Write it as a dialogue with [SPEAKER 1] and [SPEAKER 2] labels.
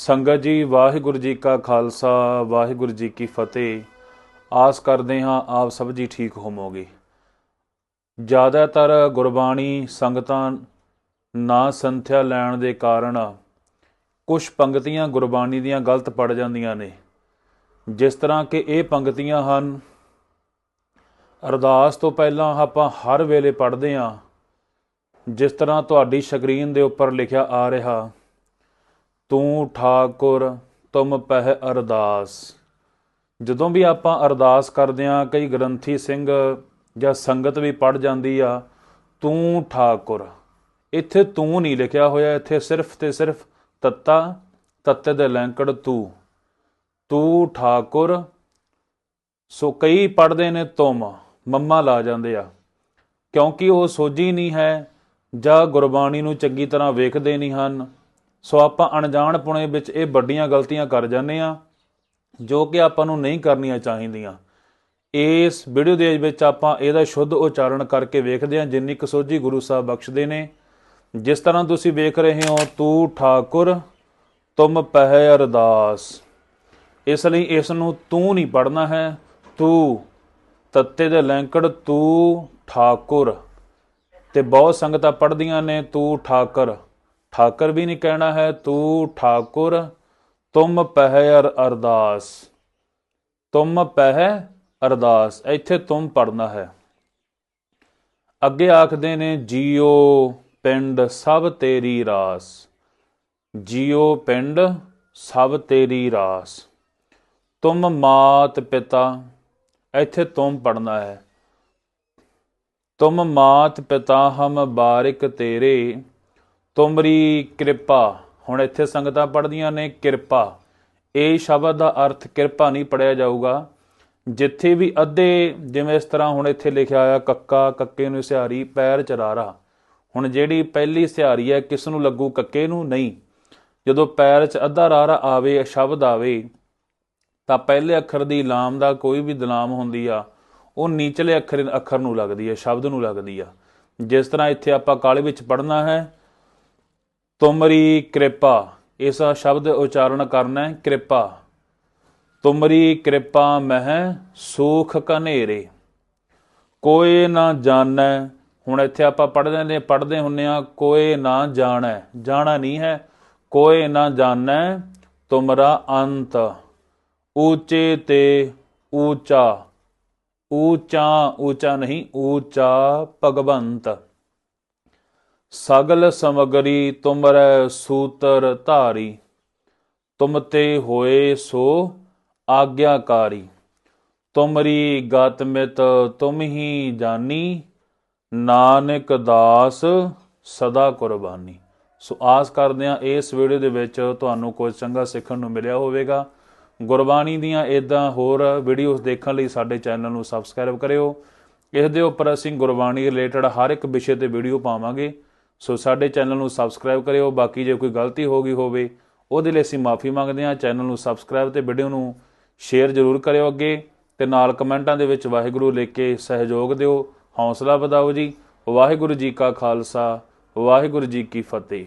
[SPEAKER 1] ਸੰਗਤ ਜੀ, ਵਾਹਿਗੁਰੂ ਜੀ ਕਾ ਖਾਲਸਾ, ਵਾਹਿਗੁਰੂ ਜੀ ਕੀ ਫਤਿਹ। ਆਸ ਕਰਦੇ ਹਾਂ ਆਪ ਸਭ ਜੀ ਠੀਕ ਹੋਵੋਗੇ। ਜ਼ਿਆਦਾਤਰ ਗੁਰਬਾਣੀ ਸੰਗਤਾਂ ਨਾ ਸੰਥਿਆ ਲੈਣ ਦੇ ਕਾਰਨ ਕੁਝ ਪੰਕਤੀਆਂ ਗੁਰਬਾਣੀ ਦੀਆਂ ਗਲਤ ਪੜ ਜਾਂਦੀਆਂ ਨੇ। ਜਿਸ ਤਰ੍ਹਾਂ ਕਿ ਇਹ ਪੰਕਤੀਆਂ ਹਨ, ਅਰਦਾਸ ਤੋਂ ਪਹਿਲਾਂ ਆਪਾਂ ਹਰ ਵੇਲੇ ਪੜ੍ਹਦੇ ਹਾਂ। ਜਿਸ ਤਰ੍ਹਾਂ ਤੁਹਾਡੀ ਸਕਰੀਨ ਦੇ ਉੱਪਰ ਲਿਖਿਆ ਆ ਰਿਹਾ ਤੂੰ ਠਾਕੁਰ, ਤੁਮ ਪਹਿ ਅਰਦਾਸ। ਜਦੋਂ ਵੀ ਆਪਾਂ ਅਰਦਾਸ ਕਰਦੇ ਹਾਂ, ਕਈ ਗ੍ਰੰਥੀ ਸਿੰਘ ਜਾਂ ਸੰਗਤ ਵੀ ਪੜ ਜਾਂਦੀ ਆ, ਤੂੰ ਠਾਕੁਰ। ਇੱਥੇ ਤੂੰ ਨਹੀਂ ਲਿਖਿਆ ਹੋਇਆ, ਇੱਥੇ ਸਿਰਫ ਤੇ ਸਿਰਫ ਤੱਤਾ, ਤੱਤੇ ਦੇ ਲੈਂਕੜ ਤੂੰ। ਤੂੰ ਠਾਕੁਰ, ਸੋ ਕਈ ਪੜਦੇ ਨੇ ਤੁਮ, ਮੰਮਾ ਲਾ ਜਾਂਦੇ ਆ। ਕਿਉਂਕਿ ਉਹ ਸੋਝੀ ਨਹੀਂ ਹੈ, ਜਾਂ ਗੁਰਬਾਣੀ ਨੂੰ ਚੰਗੀ ਤਰ੍ਹਾਂ ਵੇਖਦੇ ਨਹੀਂ ਹਨ। ਸੋ ਆਪਾਂ ਅਣਜਾਣ ਪੁਣੇ ਵਿੱਚ ਇਹ ਵੱਡੀਆਂ ਗਲਤੀਆਂ ਕਰ ਜਾਂਦੇ ਆ ਜੋ ਕਿ ਆਪਾਂ ਨੂੰ ਨਹੀਂ ਕਰਨੀਆਂ ਚਾਹੀਦੀਆਂ। ਇਸ ਵੀਡੀਓ ਦੇ ਵਿੱਚ ਆਪਾਂ ਇਹਦਾ ਸ਼ੁੱਧ ਉਚਾਰਨ ਕਰਕੇ ਵੇਖਦੇ ਹਾਂ, ਜਿੰਨੀ ਕੁ ਸੋਝੀ ਗੁਰੂ ਸਾਹਿਬ ਬਖਸ਼ਦੇ ਨੇ। ਜਿਸ ਤਰ੍ਹਾਂ ਤੁਸੀਂ ਵੇਖ ਰਹੇ ਹੋ, ਤੂੰ ਠਾਕੁਰ, ਤੁਮ ਪਹਿ ਅਰਦਾਸ। ਇਸ ਲਈ ਇਸ ਨੂੰ ਤੂੰ ਨਹੀਂ ਪੜਨਾ ਹੈ, ਤੂੰ, ਤੱਤੇ ਦੇ ਲੈਂਕੜ, ਤੂੰ ਠਾਕੁਰ। ਤੇ ਬਹੁਤ ਸੰਗਤਾਂ ਪੜਦੀਆਂ ਨੇ, ਤੂੰ ਠਾਕਰ। ਠਾਕਰ ਵੀ ਨਹੀਂ ਕਹਿਣਾ ਹੈ, ਤੂੰ ਠਾਕੁਰ, ਤੁਮ ਪਹਿ ਅਰ- ਅਰਦਾਸ। ਤੁਮ ਪਹਿ ਅਰਦਾਸ, ਇੱਥੇ ਤੁਮ ਪੜਨਾ ਹੈ। ਅੱਗੇ ਆਖਦੇ ਨੇ, ਜੀਓ ਪਿੰਡ ਸਭ ਤੇਰੀ ਰਾਸ। ਜੀਓ ਪਿੰਡ ਸਭ ਤੇਰੀ ਰਾਸ। ਤੁਮ ਮਾਤ ਪਿਤਾ, ਇੱਥੇ ਤੁਮ ਪੜਨਾ ਹੈ। ਤੁਮ ਮਾਤ ਪਿਤਾ ਹਮ ਬਾਰਿਕ ਤੇਰੇ ਤੁਮਰੀ ਕਿਰਪਾ। ਹੁਣ ਇੱਥੇ ਸੰਗਤਾਂ ਪੜਦੀਆਂ ਨੇ ਕਿਰਪਾ। ਇਹ ਸ਼ਬਦ ਦਾ ਅਰਥ ਕਿਰਪਾ ਨਹੀਂ ਪੜਿਆ ਜਾਊਗਾ। ਜਿੱਥੇ ਵੀ ਅੱਧੇ, ਜਿਵੇਂ ਇਸ ਤਰ੍ਹਾਂ ਹੁਣ ਇੱਥੇ ਲਿਖਿਆ ਆਇਆ ਕੱਕਾ, ਕੱਕੇ ਨੂੰ ਸਿਹਾਰੀ, ਪੈਰ ਚਰਾਰਾ। ਹੁਣ ਜਿਹੜੀ ਪਹਿਲੀ ਸਿਹਾਰੀ ਹੈ, ਕਿਸ ਨੂੰ ਲੱਗੂ, ਕੱਕੇ ਨੂੰ? ਨਹੀਂ। ਜਦੋਂ ਪੈਰ 'ਚ ਅੱਧਾ ਰਾਰਾ ਆਵੇ, ਸ਼ਬਦ ਆਵੇ, ਤਾਂ ਪਹਿਲੇ ਅੱਖਰ ਦੀ ਲਾਮ ਦਾ ਕੋਈ ਵੀ ਦਲਾਮ ਹੁੰਦੀ ਆ, ਉਹ ਨੀਚਲੇ ਅੱਖਰ ਅੱਖਰ ਨੂੰ ਲੱਗਦੀ ਹੈ ਸ਼ਬਦ ਨੂੰ ਲੱਗਦੀ ਆ। ਜਿਸ ਤਰ੍ਹਾਂ ਇੱਥੇ ਆਪਾਂ ਕਾਲੇ ਵਿੱਚ ਪੜ੍ਹਨਾ ਹੈ ਤੁਮਰੀ ਕਿਰਪਾ ਇਸ ਸ਼ਬਦ ਉਚਾਰਨ ਕਰਨਾ ਹੈ ਕਿਰਪਾ। ਤੁਮਰੀ ਕਿਰਪਾ ਮਹਿ, ਸੂਖ ਕਨੇਰੇ ਕੋਈ ਨਾ ਜਾਣੈ, ਹੁਣ ਇੱਥੇ ਆਪਾਂ ਪੜ੍ਹਦੇ ਨੇ, ਪੜ੍ਹਦੇ ਹੁੰਨੇ ਆ ਕੋਈ ਨਾ ਜਾਣੈ। ਜਾਣਾ ਨਹੀਂ ਹੈ ਕੋਈ ਨਾ ਜਾਣੈ, ਤੁਮਰਾ ਅੰਤ। ਊਚੇ ਤੇ ਊਚਾ। ਊਚਾ ਊਚਾ ਨਹੀਂ, ਊਚਾ ਭਗਵੰਤ। ਸਗਲ ਸਮਗਰੀ ਤੁਮਰੈ ਸੂਤਰ ਧਾਰੀ, ਤੁਮ ਤੇ ਹੋਏ ਸੋ ਆਗਿਆਕਾਰੀ। ਤੁਮਰੀ ਗਤ ਮਿਤ ਤੁਮ ਹੀ ਜਾਨੀ, ਨਾਨਕ ਦਾਸ ਸਦਾ ਕੁਰਬਾਨੀ। ਸੋ ਆਸ ਕਰਦੇ ਹਾਂ ਇਸ ਵੀਡੀਓ ਦੇ ਵਿੱਚ ਤੁਹਾਨੂੰ ਕੁਝ ਚੰਗਾ ਸਿੱਖਣ ਨੂੰ ਮਿਲਿਆ ਹੋਵੇਗਾ। ਗੁਰਬਾਣੀ ਦੀਆਂ ਇਦਾਂ ਹੋਰ ਵੀਡੀਓਜ਼ ਦੇਖਣ ਲਈ ਸਾਡੇ ਚੈਨਲ ਨੂੰ ਸਬਸਕ੍ਰਾਈਬ ਕਰਿਓ। ਇਸ ਦੇ ਉੱਪਰ ਅਸੀਂ ਗੁਰਬਾਣੀ ਰਿਲੇਟਡ ਹਰ ਇੱਕ ਵਿਸ਼ੇ ਤੇ ਵੀਡੀਓ ਪਾਵਾਂਗੇ। ਸੋ ਸਾਡੇ ਚੈਨਲ ਨੂੰ ਸਬਸਕ੍ਰਾਈਬ ਕਰਿਓ। ਬਾਕੀ ਜੇ ਕੋਈ ਗਲਤੀ ਹੋ ਗਈ ਹੋਵੇ, ਉਹਦੇ ਲਈ ਅਸੀਂ ਮਾਫੀ ਮੰਗਦੇ ਹਾਂ। ਚੈਨਲ ਨੂੰ ਸਬਸਕ੍ਰਾਈਬ ਤੇ ਵੀਡੀਓ ਨੂੰ ਸ਼ੇਅਰ ਜ਼ਰੂਰ ਕਰਿਓ ਅੱਗੇ ਤੇ ਨਾਲ ਕਮੈਂਟਾਂ ਦੇ ਵਿੱਚ ਵਾਹਿਗੁਰੂ ਲਿਖ ਕੇ ਸਹਿਯੋਗ ਦਿਓ। ਹੌਸਲਾ ਵਧਾਓ ਜੀ। ਵਾਹਿਗੁਰੂ ਜੀ ਕਾ ਖਾਲਸਾ, ਵਾਹਿਗੁਰੂ ਜੀ ਕੀ ਫਤਿਹ।